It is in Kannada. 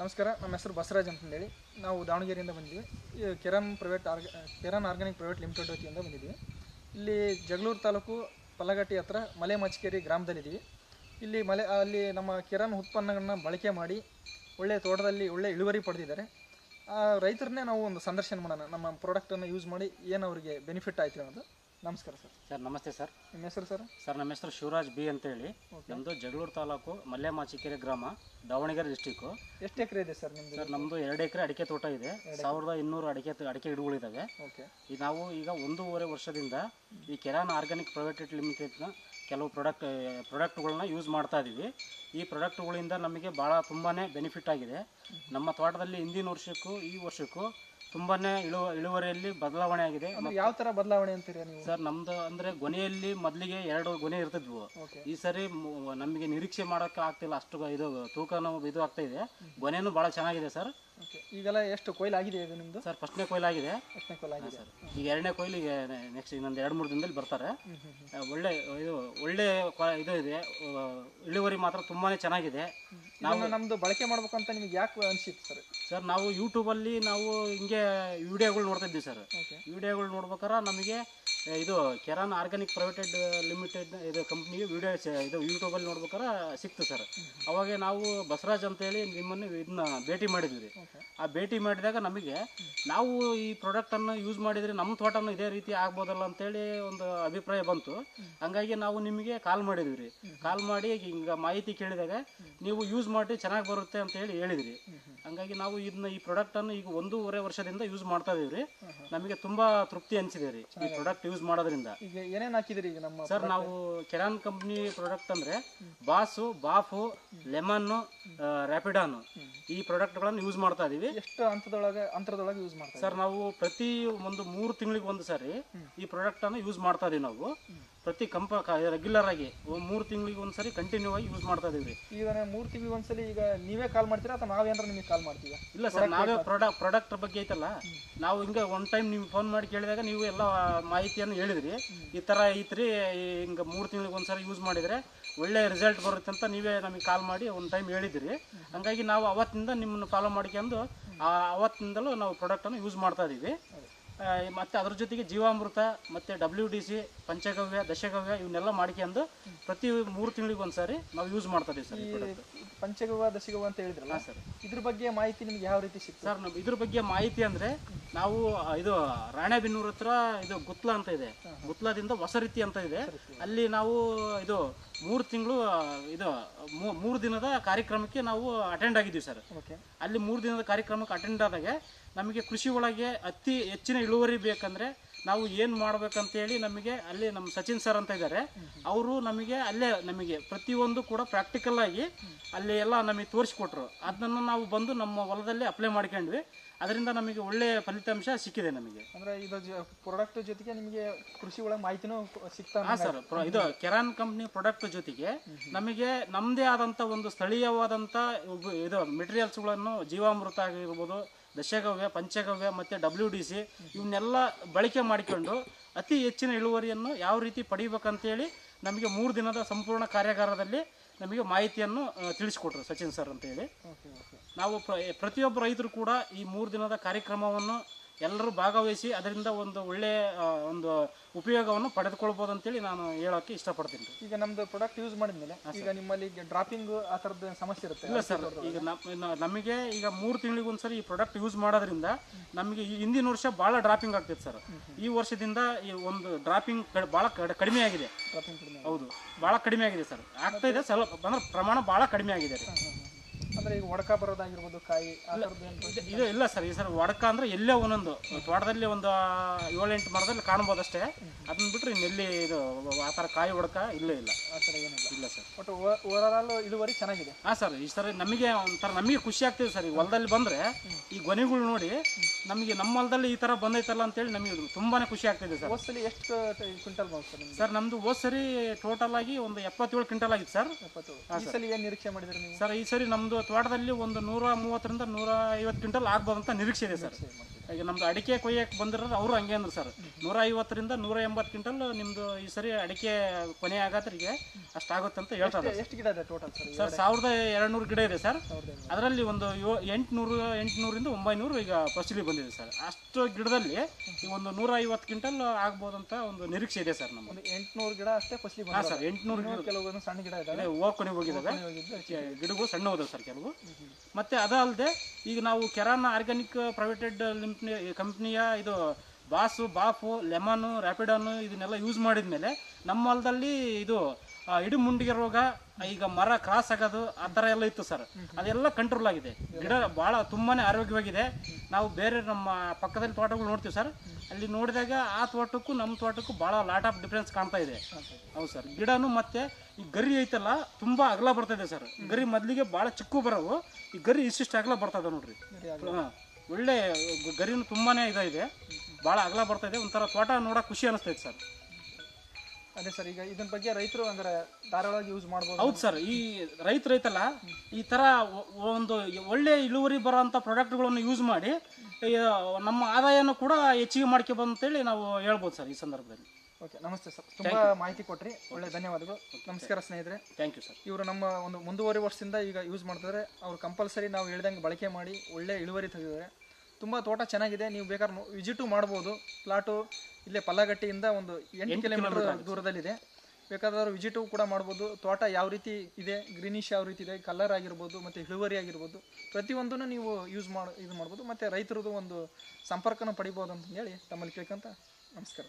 ನಮಸ್ಕಾರ, ನಮ್ಮ ಹೆಸರು ಬಸರಾಜ್ ಅಂತಂದೇಳಿ. ನಾವು ದಾವಣಗೆರೆಯಿಂದ ಬಂದಿದ್ದೀವಿ. ಈ Kiran private organic Kiran organic private limited ವತಿಯಿಂದ ಬಂದಿದ್ದೀವಿ. ಇಲ್ಲಿ ಜಗಳೂರು ತಾಲೂಕು ಪಲ್ಲಗಟ್ಟಿ ಹತ್ರ ಮಲೆ ಮಚ್ಕೇರಿ ಗ್ರಾಮದಲ್ಲಿದ್ದೀವಿ. ಇಲ್ಲಿ ಮಲೆ, ಅಲ್ಲಿ ನಮ್ಮ ಕಿರಣ್ ಉತ್ಪನ್ನಗಳನ್ನ ಬಳಕೆ ಮಾಡಿ ಒಳ್ಳೆಯ ತೋಟದಲ್ಲಿ ಒಳ್ಳೆಯ ಇಳುವರಿ ಪಡೆದಿದ್ದಾರೆ. ಆ ರೈತರನ್ನೇ ನಾವು ಒಂದು ಸಂದರ್ಶನ ಮಾಡೋಣ. ನಮ್ಮ ಪ್ರಾಡಕ್ಟನ್ನು ಯೂಸ್ ಮಾಡಿ ಏನು ಅವರಿಗೆ ಬೆನಿಫಿಟ್ ಆಯಿತು ಅನ್ನೋದು. ನಮಸ್ಕಾರ ಸರ್. ಸರ್ ನಮಸ್ತೆ ಸರ್. ನಿಮ್ಮ ಹೆಸರು ಸರ್? ಸರ್ ನಮ್ಮ ಹೆಸರು ಶಿವರಾಜ್ ಬಿ ಅಂತೇಳಿ. ನಮ್ಮದು ಜಗಳೂರು ತಾಲೂಕು ಮಲ್ಲೆಮಾಚಿಕೆರೆ ಗ್ರಾಮ ದಾವಣಗೆರೆ ಡಿಸ್ಟಿಕ್ಕು ಎಷ್ಟು ಎಕರೆ ಇದೆ ಸರ್ ನಿಮ್ಮದು ಸರ್ ನಮ್ಮದು ಎರಡು ಎಕರೆ ಅಡಿಕೆ ತೋಟ ಇದೆ. ಸಾವಿರದ ಇನ್ನೂರು ಅಡಿಕೆ ಅಡಿಕೆ ಗಿಡಗಳಿದ್ದಾವೆ ಓಕೆ. ಈ ನಾವು ಈಗ ಒಂದೂವರೆ ವರ್ಷದಿಂದ ಈ ಕೆರಾನ್ ಆರ್ಗ್ಯಾನಿಕ್ ಪ್ರೈವೇಟ್ ಲಿಮಿಟೆಡ್ನ ಕೆಲವು ಪ್ರಾಡಕ್ಟ್ ಪ್ರಾಡಕ್ಟ್ಗಳನ್ನ ಯೂಸ್ ಮಾಡ್ತಾ ಇದ್ದೀವಿ ಈ ಪ್ರಾಡಕ್ಟ್ಗಳಿಂದ ನಮಗೆ ಭಾಳ ತುಂಬಾ ಬೆನಿಫಿಟ್ ಆಗಿದೆ. ನಮ್ಮ ತೋಟದಲ್ಲಿ ಹಿಂದಿನ ವರ್ಷಕ್ಕೂ ಈ ವರ್ಷಕ್ಕೂ ತುಂಬಾ ಇಳುವ ಇಳುವರಿಯಲ್ಲಿ ಬದಲಾವಣೆ ಆಗಿದೆ. ಯಾವ ತರ ಬದಲಾವಣೆ ಅಂತೀರಿ ನೀವು? ಸರ್ ನಮ್ದು ಅಂದ್ರೆ ಗೊನೆಯಲ್ಲಿ ಮೊದಲಿಗೆ ಎರಡು ಗೊನೆ ಇರ್ತಿದ್ವು. ಈ ಸರಿ ನಮಗೆ ನಿರೀಕ್ಷೆ ಮಾಡೋಕೆ ಆಗ್ತಿಲ್ಲ ಅಷ್ಟು ಇದು ತೂಕನೂ ಇದು ಆಗ್ತಾ ಇದೆ. ಗೊನೆನೂ ಬಹಳ ಚೆನ್ನಾಗಿದೆ ಸರ್. ಈಗೆಲ್ಲ ಎಷ್ಟು ಕೊಯ್ಲು ಆಗಿದೆ ಇದು ನಿಮ್ಮದು ಸರ್ ಫಸ್ಟ್ನೇ ಕೊಯ್ಲಾಗಿದೆ. ಎಷ್ಟನೇ ಕೊಯ್ಲು ಆಗಿದೆ. ಸರ್. ಈಗ ಎರಡನೇ ಕೊಯ್ಲಿಗೆ ನೆಕ್ಸ್ಟ್ ಇನ್ನೊಂದು ಎರಡು ಮೂರು ದಿನದಲ್ಲಿ ಬರ್ತಾರೆ. ಒಳ್ಳೆ ಇದು ಒಳ್ಳೆ ಇದು ಇದೆ. ಇಳುವರಿ ಮಾತ್ರ ತುಂಬಾನೇ ಚೆನ್ನಾಗಿದೆ. ನಾವು ನಮ್ದು ಬಳಕೆ ಮಾಡ್ಬೇಕಂತ ನಿಮ್ಗೆ ಯಾಕೆ ಅನ್ಸಿತ್ತು ಸರ್? ಸರ್ ನಾವು ಯೂಟ್ಯೂಬಲ್ಲಿ ನಾವು ಹಿಂಗೆ ವಿಡಿಯೋಗಳು ನೋಡ್ತಾಯಿದ್ವಿ ಸರ್ ಓಕೆ ವಿಡಿಯೋಗಳು ನೋಡ್ಬೇಕಾರೆ ನಮಗೆ ಇದು ಕೆರಾನ್ ಆರ್ಗ್ಯಾನಿಕ್ ಪ್ರೈವೇಟೆಡ್ ಲಿಮಿಟೆಡ್ ಇದು ಕಂಪ್ನಿಗೆ ವಿಡಿಯೋ ಇದು ಯೂಟ್ಯೂಬಲ್ಲಿ ನೋಡ್ಬೇಕಾರೆ ಸಿಕ್ತು ಸರ್. ಅವಾಗ ನಾವು ಬಸವರಾಜ್ ಅಂತೇಳಿ ನಿಮ್ಮನ್ನು ಇದನ್ನ ಭೇಟಿ ಮಾಡಿದ್ವಿ. ರೀ ಆ ಭೇಟಿ ಮಾಡಿದಾಗ ನಮಗೆ ನಾವು ಈ ಪ್ರಾಡಕ್ಟನ್ನು ಯೂಸ್ ಮಾಡಿದರೆ ನಮ್ಮ ತೋಟನೂ ಇದೇ ರೀತಿ ಆಗ್ಬೋದಲ್ಲ ಅಂತೇಳಿ ಒಂದು ಅಭಿಪ್ರಾಯ ಬಂತು. ಹಂಗಾಗಿ ನಾವು ನಿಮಗೆ ಕಾಲ್ ಮಾಡಿದ್ವಿ. ರೀ ಕಾಲ್ ಮಾಡಿ ಹಿಂಗೆ ಮಾಹಿತಿ ಕೇಳಿದಾಗ ನೀವು ಯೂಸ್ ಮಾಡಿ ಚೆನ್ನಾಗಿ ಬರುತ್ತೆ ಅಂತ ಹೇಳಿ ಹೇಳಿದ್ರಿ. ಹಂಗಾಗಿ ನಾವು ಇದನ್ನ ಈ ಪ್ರಾಡಕ್ಟನ್ನು ಈಗ ಒಂದೂವರೆ ವರ್ಷದಿಂದ ಯೂಸ್ ಮಾಡ್ತಾ ಇದೀವಿ ರೀ ನಮಗೆ ತುಂಬಾ ತೃಪ್ತಿ ಅನಿಸಿದೆ ರೀ ಈ ಪ್ರಾಡಕ್ಟ್ ಯೂಸ್ ಮಾಡೋದ್ರಿಂದ. ಈಗ ಏನೇನು ಹಾಕಿದ್ರಿ ಈಗ ನಮ್ಮ ಸರ್ ನಾವು ಕೆರಾನ್ ಕಂಪ್ನಿ ಪ್ರಾಡಕ್ಟ್ ಅಂದ್ರೆ ಬಾಸು ಬಾಫು ಲೆಮನ್ನು ರ್ಯಾಪಿಡಾನು ಈ ಪ್ರಾಡಕ್ಟ್ಗಳನ್ನು ಯೂಸ್ ಮಾಡ್ತಾ ಇದೀವಿ. ಎಷ್ಟು ಹಂತದೊಳಗೆ ಅಂತರದೊಳಗೆ ಯೂಸ್ ಮಾಡ್ತೀವಿ ಸರ್ ನಾವು ಪ್ರತಿ ಒಂದು ಮೂರು ತಿಂಗಳಿಗೆ ಒಂದು ಸಾರಿ ಈ ಪ್ರಾಡಕ್ಟ್ ಅನ್ನು ಯೂಸ್ ಮಾಡ್ತಾ ಇದೀವಿ ನಾವು. ಪ್ರತಿ ಕಂಪ ರೆಗ್ಯುಲರ್ ಆಗಿ ಮೂರು ತಿಂಗಳಿಗೆ ಒಂದು ಸರಿ ಕಂಟಿನ್ಯೂ ಆಗಿ ಯೂಸ್ ಮಾಡ್ತಾ ಇದೀವಿ ಈಗ ಮೂರು ತಿಂಗಳಿಗೆ ಒಂದ್ಸಲಿ ಈಗ ನೀವೇ ಕಾಲ್ ಮಾಡ್ತೀರಾ ಅಥವಾ ನಾವೇನಾರ ನಿಮಗೆ ಕಾಲ್ ಮಾಡ್ತೀವಿ ಇಲ್ಲ ಸರ್ ನಾವೇ ಪ್ರಾಡಕ್ಟ್ ಪ್ರಾಡಕ್ಟ್ ಬಗ್ಗೆ ಐತಲ್ಲ ನಾವು ಹಿಂಗೆ ಒನ್ ಟೈಮ್ ನೀವು ಫೋನ್ ಮಾಡಿ ಕೇಳಿದಾಗ ನೀವು ಎಲ್ಲ ಮಾಹಿತಿಯನ್ನು ಹೇಳಿದ್ರಿ. ಈ ಥರ ಐತ್ರಿ ಹಿಂಗೆ ಮೂರು ತಿಂಗಳಿಗೆ ಒಂದ್ಸರಿ ಯೂಸ್ ಮಾಡಿದರೆ ಒಳ್ಳೆ ರಿಸಲ್ಟ್ ಬರುತ್ತೆ ಅಂತ ನೀವೇ ನಮಗೆ ಕಾಲ್ ಮಾಡಿ ಒಂದು ಟೈಮ್ ಹೇಳಿದ್ರಿ. ಹಂಗಾಗಿ ನಾವು ಅವತ್ತಿಂದ ನಿಮ್ಮನ್ನು ಫಾಲೋ ಮಾಡ್ಕೊಂಡು ಆ ಅವತ್ತಿಂದಲೂ ನಾವು ಪ್ರಾಡಕ್ಟನ್ನು ಯೂಸ್ ಮಾಡ್ತಾ ಇದ್ದೀವಿ. ಮತ್ತೆ ಅದ್ರ ಜೊತೆಗೆ ಜೀವಾಮೃತ ಮತ್ತೆ ಡಬ್ಲ್ಯೂ ಡಿ ಸಿ ಪಂಚಗವ್ಯ ದಶಗವ್ಯ ಇವನ್ನೆಲ್ಲ ಮಾಡ್ಕೊಂಡು ಪ್ರತಿ ಮೂರು ತಿಂಗಳಿಗೆ ಒಂದ್ಸರಿ ನಾವು ಯೂಸ್ ಮಾಡ್ತಾ ಇದೀವಿ ಸರ್ ಈ ಪ್ರಾಡಕ್ಟ್ ಪಂಚಗವ್ವ ದಶಗವ್ವ ಅಂತ ಹೇಳಿದ್ರಲ್ಲ ಸರ್. ಇದ್ರ ಬಗ್ಗೆ ಮಾಹಿತಿ ನಿಮ್ಗೆ ಯಾವ ರೀತಿ ಸಿಕ್ತು? ಸರ್ ನಮ್ ಇದ್ರ ಬಗ್ಗೆ ಮಾಹಿತಿ ಅಂದ್ರೆ ನಾವು ಆ, ಇದು ರಾಣೆಬೆನ್ನೂರ್ ಹತ್ರ ಇದು ಗುತ್ಲ ಅಂತ ಇದೆ. ಗುತ್ಲದಿಂದ ಹೊಸ ರೀತಿ ಅಂತ ಇದೆ. ಅಲ್ಲಿ ನಾವು ಇದು ಮೂರು ತಿಂಗಳು ಇದು ಮೂ- ಮೂರು ದಿನದ ಕಾರ್ಯಕ್ರಮಕ್ಕೆ ನಾವು ಅಟೆಂಡ್ ಆಗಿದ್ದೀವಿ ಸರ್. ಓಕೆ. ಅಲ್ಲಿ ಮೂರು ದಿನದ ಕಾರ್ಯಕ್ರಮಕ್ಕೆ ಅಟೆಂಡ್ ಆದಾಗ ನಮಗೆ ಕೃಷಿ ಒಳಗೆ ಅತಿ ಹೆಚ್ಚಿನ ಇಳುವರಿ ಬೇಕಂದ್ರೆ ನಾವು ಏನು ಮಾಡ್ಬೇಕಂತೇಳಿ ನಮಗೆ ಅಲ್ಲಿ ನಮ್ಮ ಸಚಿನ್ ಸರ್ ಅಂತ ಇದ್ದಾರೆ ಅವರು ನಮಗೆ ಅಲ್ಲೇ ನಮಗೆ ಪ್ರತಿಯೊಂದು ಕೂಡ ಪ್ರಾಕ್ಟಿಕಲ್ ಆಗಿ ಅಲ್ಲಿ ಎಲ್ಲ ನಮಗೆ ತೋರಿಸ್ಕೊಟ್ರು. ಅದನ್ನು ನಾವು ಬಂದು ನಮ್ಮ ಹೊಲದಲ್ಲಿ ಅಪ್ಲೈ ಮಾಡ್ಕೊಂಡ್ವಿ. ಅದರಿಂದ ನಮಗೆ ಒಳ್ಳೆಯ ಫಲಿತಾಂಶ ಸಿಕ್ಕಿದೆ ನಮಗೆ. ಅಂದ್ರೆ ಇದು ಪ್ರಾಡಕ್ಟ್ ಜೊತೆಗೆ ನಿಮಗೆ ಕೃಷಿ ಒಳಗೆ ಮಾಹಿತಿನೂ ಸಿಗ್ತಾ ಹಾಂ ಸರ್ ಇದು ಕೆರಾನ್ ಕಂಪ್ನಿ ಪ್ರಾಡಕ್ಟ್ ಜೊತೆಗೆ ನಮಗೆ ನಮ್ಮದೇ ಆದಂಥ ಒಂದು ಸ್ಥಳೀಯವಾದಂಥ ಇದು ಮೆಟೀರಿಯಲ್ಸ್ಗಳನ್ನು ಜೀವಾಮೃತ ಆಗಿರ್ಬೋದು ದಶಗವ್ಯ ಪಂಚಗವ್ಯ ಮತ್ತು ಡಬ್ಲ್ಯೂ ಡಿ ಸಿ ಇವನ್ನೆಲ್ಲ ಬಳಕೆ ಮಾಡಿಕೊಂಡು ಅತಿ ಹೆಚ್ಚಿನ ಇಳುವರಿಯನ್ನು ಯಾವ ರೀತಿ ಪಡಿಬೇಕಂತೇಳಿ ನಮಗೆ ಮೂರು ದಿನದ ಸಂಪೂರ್ಣ ಕಾರ್ಯಾಗಾರದಲ್ಲಿ ನಮಗೆ ಮಾಹಿತಿಯನ್ನು ತಿಳಿಸ್ಕೊಟ್ರು ಸಚಿನ್ ಸರ್ ಅಂತೇಳಿ. ನಾವು ಪ್ರ- ಪ್ರತಿಯೊಬ್ಬ ರೈತರು ಕೂಡ ಈ ಮೂರು ದಿನದ ಕಾರ್ಯಕ್ರಮವನ್ನು ಎಲ್ಲರೂ ಭಾಗವಹಿಸಿ ಅದರಿಂದ ಒಂದು ಒಳ್ಳೆಯ ಒಂದು ಉಪಯೋಗವನ್ನು ಪಡೆದುಕೊಳ್ಬೋದು ಅಂತೇಳಿ ನಾನು ಹೇಳೋಕ್ಕೆ ಇಷ್ಟಪಡ್ತೀನಿ. ರೀ. ಈಗ ನಮ್ದು ಪ್ರಾಡಕ್ಟ್ ಯೂಸ್ ಮಾಡಿದ ಮೇಲೆ ಈಗ ನಿಮ್ಮಲ್ಲಿ ಡ್ರಾಪಿಂಗ್ ಆ ಥರದ ಸಮಸ್ಯೆ ಇರುತ್ತೆ? ಇಲ್ಲ ಸರ್. ಈಗ ನಮ್- ನಮಗೆ ಈಗ ಮೂರು ತಿಂಗಳಿಗೆ ಒಂದ್ಸರಿ ಈ ಪ್ರಾಡಕ್ಟ್ ಯೂಸ್ ಮಾಡೋದ್ರಿಂದ ನಮಗೆ ಈ ಹಿಂದಿನ ವರ್ಷ ಭಾಳ ಡ್ರಾಪಿಂಗ್ ಆಗ್ತೈತೆ ಸರ್. ಈ ವರ್ಷದಿಂದ ಈ ಒಂದು ಡ್ರಾಪಿಂಗ್ ಭಾಳ ಕಡಿಮೆ ಆಗಿದೆ. ಹೌದು. ಭಾಳ ಕಡಿಮೆ ಆಗಿದೆ ಸರ್. ಆಗ್ತಾ ಇದೆ ಸ್ವಲ್ಪ ಅಂದ್ರೆ ಪ್ರಮಾಣ ಭಾಳ ಕಡಿಮೆ ಆಗಿದೆ. ರೀ ಅಂದ್ರೆ ಈಗ ಒಡಕ ಬರೋದಾಗಿರ್ಬೋದು ಕಾಯಿ ಆ ಥರದ್ದು ಏನು ಇದು- ಇದು ಇಲ್ಲ ಸರ್ ಈ ಸರ್ ಒಡಕ ಅಂದ್ರೆ ಎಲ್ಲೇ ಒಂದೊಂದು. ತೋಟದಲ್ಲಿ ಒಂದು ಏಳೆಂಟು ಮರದಲ್ಲಿ ಕಾಣ್ಬೋದು ಅಷ್ಟೇ ಅದನ್ನ ಬಿಟ್ರೆ ಇನ್ನೆಲ್ಲಿ ಇದು ಆ ಥರ ಕಾಯಿ ಒಡಕ ಇಲ್ಲೇ ಇಲ್ಲ. ಆ ಥರ ಏನಿಲ್ಲ. ಇಲ್ಲ ಸರ್. ಬಟ್ ಓವರಾಲ್ ಇಳುವರಿ ಚೆನ್ನಾಗಿದೆ. ಹಾಂ ಸರ್ ಈ ಸರಿ ನಮಗೆ ಒಂಥರ ನಮಗೆ ಖುಷಿ ಆಗ್ತಿದೆ ಸರ್ ಈ ಹೊಲದಲ್ಲಿ ಬಂದರೆ ಈ ಗೊನೆಗಳು ನೋಡಿ ನಮಗೆ ನಮ್ಮ ಹೊಲದಲ್ಲಿ ಈ ಥರ ಬಂದೈತಲ್ಲ ಅಂತೇಳಿ ನಮಗೆ ತುಂಬಾ ಖುಷಿ ಆಗ್ತಿದೆ ಸರ್. ಹೋದ್ಸಲಿ ಎಷ್ಟು ಕ್ವಿಂಟಲ್ ಬಂತು ಸರ್ ನಿಮ್ಗೆ ಸರ್ ನಮ್ಮದು ಹೋದ್ ಸರಿ ಟೋಟಲ್ ಆಗಿ ಒಂದು ಎಪ್ಪತ್ತೇಳು ಕ್ವಿಂಟಲ್ ಆಗಿತ್ತು ಸರ್. ಎಪ್ಪತ್ತು ಈ ಸಲ ಏನು ನಿರೀಕ್ಷೆ ಮಾಡಿದ್ರಿ ನೀವು? ಸರ್ ಈ ಸರಿ ನಮ್ಮದು ತೋಟ ತೋಟದಲ್ಲಿ ಒಂದು ನೂರ ಮೂವತ್ತರಿಂದ ನೂರ ಐವತ್ತು ಕ್ವಿಂಟಲ್ ಆಗ್ಬೋದಂತ ನಿರೀಕ್ಷೆ ಇದೆ ಸರ್. ಈಗ ನಮ್ದು ಅಡಿಕೆ ಕೊಯ್ಯಕ್ಕೆ ಬಂದಿರೋರು ಅವರು ಹಂಗೆ ಅಂದ್ರು ಸರ್. ನೂರ ಐವತ್ತರಿಂದ ನೂರ ಎಂಬತ್ತು ಕ್ವಿಂಟಲ್ ನಿಮ್ಮದು ಈ ಸರಿ ಅಡಿಕೆ ಕೊನೆ ಆಗತ್ರಿಗೆ ಅಷ್ಟಾಗುತ್ತೆ ಅಂತ ಹೇಳ್ತಾರೆ ಎಷ್ಟು ಗಿಡ ಇದೆ ಟೋಟಲ್ ಸರ್? ಸರ್ ಸಾವಿರದ ಎರಡು ನೂರು ಗಿಡ ಇದೆ ಸರ್. ಅದರಲ್ಲಿ ಒಂದು ಯೋ ಎಂಟುನೂರು ಎಂಟುನೂರಿಂದ ಒಂಬೈನೂರು ಈಗ ಫಸಲಿ ಬಂದಿದೆ ಸರ್. ಅಷ್ಟು ಗಿಡದಲ್ಲಿ ಈ ಒಂದು ನೂರ ಐವತ್ತು ಕ್ವಿಂಟಲ್ ಆಗ್ಬೋದಂತ ಒಂದು ನಿರೀಕ್ಷೆ ಇದೆ ಸರ್ ನಮ್ಮ ಒಂದು ಎಂಟುನೂರು ಗಿಡ ಅಷ್ಟೇ ಫಸಲಿ ಹಾಂ ಸರ್ ಎಂಟುನೂರು ಗಿಡ ಕೆಲವೊಂದು ಸಣ್ಣ ಗಿಡ ಇದೆ ಹೋಗ್ಕೊಂಡು ಹೋಗಿದ್ದಾವೆ. ಹೋಗಿದ್ದು ಗಿಡಗಳು ಸಣ್ಣ ಹೋದವು ಸರ್ ಕೆಲವು. ಮತ್ತೆ ಅದಲ್ಲದೆ ಈಗ ನಾವು ಕೆರಾನ್ ಆರ್ಗ್ಯಾನಿಕ್ ಪ್ರೈವೇಟೆಡ್ ಕಂಪ್ನಿಯ ಇದು ಬಾಸು ಬಾಫು ಲೆಮನು ರ್ಯಾಪಿಡನ್ನು ಇದನ್ನೆಲ್ಲ ಯೂಸ್ ಮಾಡಿದ ಮೇಲೆ ನಮ್ಮ ಹೊಲದಲ್ಲಿ ಇದು ಇಡು ಮುಂಡಿಗೆ ರೋಗ ಈಗ ಮರ ಕ್ರಾಸ್ ಆಗೋದು ಆ ಥರ ಎಲ್ಲ ಇತ್ತು ಸರ್ ಅದೆಲ್ಲ ಕಂಟ್ರೋಲ್ ಆಗಿದೆ. ಗಿಡ ಭಾಳ ತುಂಬಾನೇ ಆರೋಗ್ಯವಾಗಿದೆ. ನಾವು ಬೇರೆ ನಮ್ಮ ಪಕ್ಕದಲ್ಲಿ ತೋಟಗಳು ನೋಡ್ತೀವಿ ಸರ್ ಅಲ್ಲಿ ನೋಡಿದಾಗ ಆ ತೋಟಕ್ಕೂ ನಮ್ಮ ತೋಟಕ್ಕೂ ಭಾಳ ಲಾಟ್ ಆಫ್ ಡಿಫ್ರೆನ್ಸ್ ಕಾಣ್ತಾ ಇದೆ. ಹೌದು ಸರ್ ಗಿಡನು ಮತ್ತೆ ಈ ಗರಿ ಐತಲ್ಲ ತುಂಬ ಅಗಲ ಬರ್ತದೆ ಸರ್ ಗರಿ ಮೊದಲಿಗೆ ಭಾಳ ಚಿಕ್ಕ ಬರೋವು. ಈ ಗರಿ ಇಷ್ಟಿಷ್ಟು ಅಗಲ ಬರ್ತದೆ ನೋಡ್ರಿ. ಹಾ. ಒಳ್ಳೆ ಗರಿನು ತುಂಬಾ ಇದಾಗಿದೆ. ಭಾಳ ಅಗಲ ಬರ್ತಾ ಇದೆ. ಒಂಥರ ತೋಟ ನೋಡೋ ಖುಷಿ ಅನಿಸ್ತೈತೆ ಸರ್. ಅದೇ ಸರ್ ಈಗ ಇದನ್ನ ಬಗ್ಗೆ ರೈತರು ಅಂದ್ರೆ ಧಾರಾಳವಾಗಿ ಯೂಸ್ ಮಾಡ್ಬೋದು. ಹೌದು ಸರ್ ಈ ರೈತರು ಐತಲ್ಲ ಈ ಥರ ಒಂದು ಒಳ್ಳೆ ಇಳುವರಿ ಬರೋಂಥ ಪ್ರಾಡಕ್ಟ್ಗಳನ್ನು ಯೂಸ್ ಮಾಡಿ ನಮ್ಮ ಆದಾಯನೂ ಕೂಡ ಹೆಚ್ಚಿಗೆ ಮಾಡ್ಕೊಬೋದು ಅಂತೇಳಿ ನಾವು ಹೇಳ್ಬೋದು ಸರ್ ಈ ಸಂದರ್ಭದಲ್ಲಿ. ಓಕೆ ನಮಸ್ತೆ ಸರ್. ತುಂಬಾ ಮಾಹಿತಿ ಕೊಟ್ರಿ. ಒಳ್ಳೆ ಧನ್ಯವಾದಗಳು. ನಮಸ್ಕಾರ ಸ್ನೇಹಿತರೆ. ಥ್ಯಾಂಕ್ ಯು ಸರ್ ಇವರು ನಮ್ಮ ಒಂದು ಮುಂದುವರಿ ವರ್ಷದಿಂದ ಈಗ ಯೂಸ್ ಮಾಡ್ತಿದ್ದಾರೆ. ಅವ್ರು ಕಂಪಲ್ಸರಿ ನಾವು ಹೇಳ್ದಂಗೆ ಬಳಕೆ ಮಾಡಿ ಒಳ್ಳೆ ಇಳುವರಿ ತೆಗೆದಿದ್ದಾರೆ. ತುಂಬ ತೋಟ ಚೆನ್ನಾಗಿದೆ. ನೀವು ಬೇಕಾದ್ರೆ ವಿಸಿಟು ಮಾಡ್ಬೋದು. ಪ್ಲಾಟು ಇಲ್ಲೇ ಪಲ್ಲಗಟ್ಟಿಯಿಂದ ಒಂದು ಎಂಟು ಕಿಲೋಮೀಟರ್ ದೂರದಲ್ಲಿದೆ. ಬೇಕಾದ್ರೂ ವಿಸಿಟು ಕೂಡ ಮಾಡ್ಬೋದು. ತೋಟ ಯಾವ ರೀತಿ ಇದೆ? ಗ್ರೀನಿಶ್ ಯಾವ ರೀತಿ ಇದೆ? ಕಲರ್ ಆಗಿರ್ಬೋದು ಮತ್ತು ಇಳುವರಿ ಆಗಿರ್ಬೋದು. ಪ್ರತಿಯೊಂದನ್ನು ನೀವು ಯೂಸ್ ಮಾಡಿ ಇದು ಮಾಡ್ಬೋದು. ಮತ್ತು ರೈತರದ್ದು ಒಂದು ಸಂಪರ್ಕನ ಪಡಿಬೋದು ಅಂತ ಹೇಳಿ ತಮ್ಮಲ್ಲಿ ಕೇಳ್ಕೊಂತ ನಮಸ್ಕಾರ